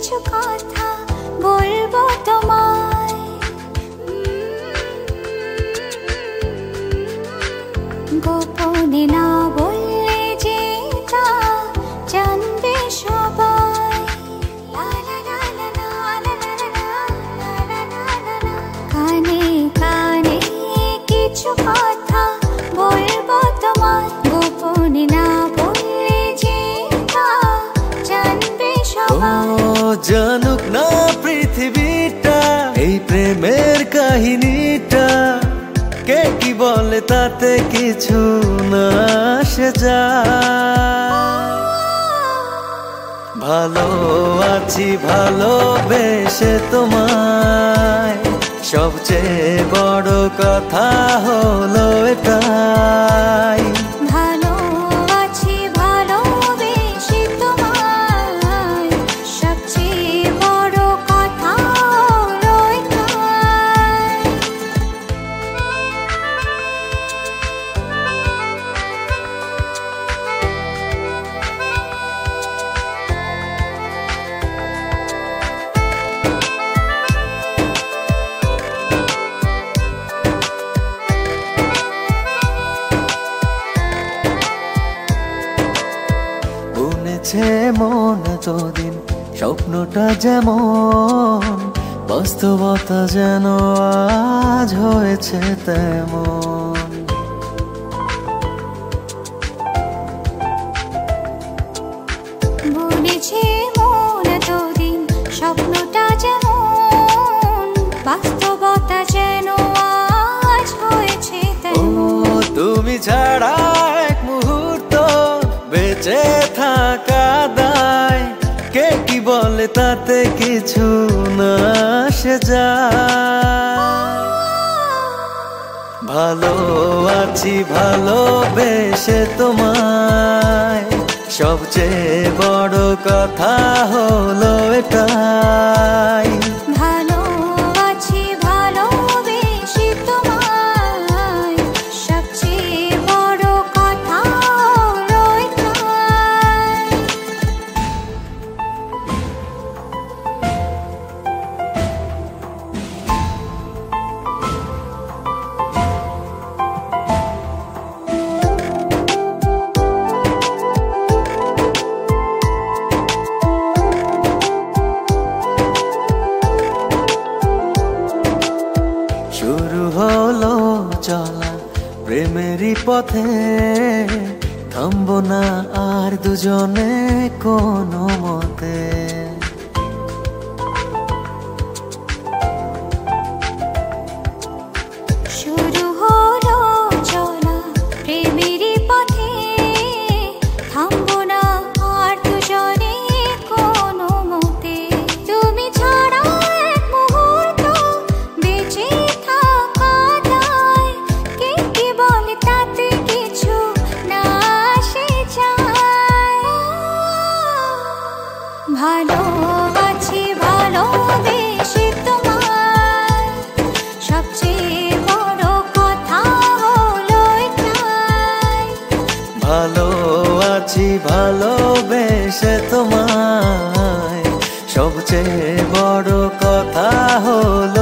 কিছু কথা বলব তোমায়। গোপনে না এই প্রেমের কাহিনীটা। কে কি বলে তাতে কিছু না সে যা ভালো আছি, ভালোবেসে তোমায়। সবচেয়ে বড় কথা হলো এটাই। বুনেছে মন এতদিন স্বপ্নটা যেমন বাস্তবতা যেন আজ হয়েছে তেমন। মন এতদিন স্বপ্নটা যেমন বাস্তবতা যেন আজ হয়েছে তেমন। তুমি ছাড়া এক মুহূর্ত বেঁচে থাকা তাতে কিছু না সে যায় ভালো আছি ভালোবেসে তোমায়। সবচেয়ে বড় কথা হলো এটাই। পথে থামব না আর দুজনে কোনো মতে। ভালো আছি তোমায় সবচেয়ে বড় কথা ভালো ভালোবেসে তোমায় সবচেয়ে বড় কথা হলো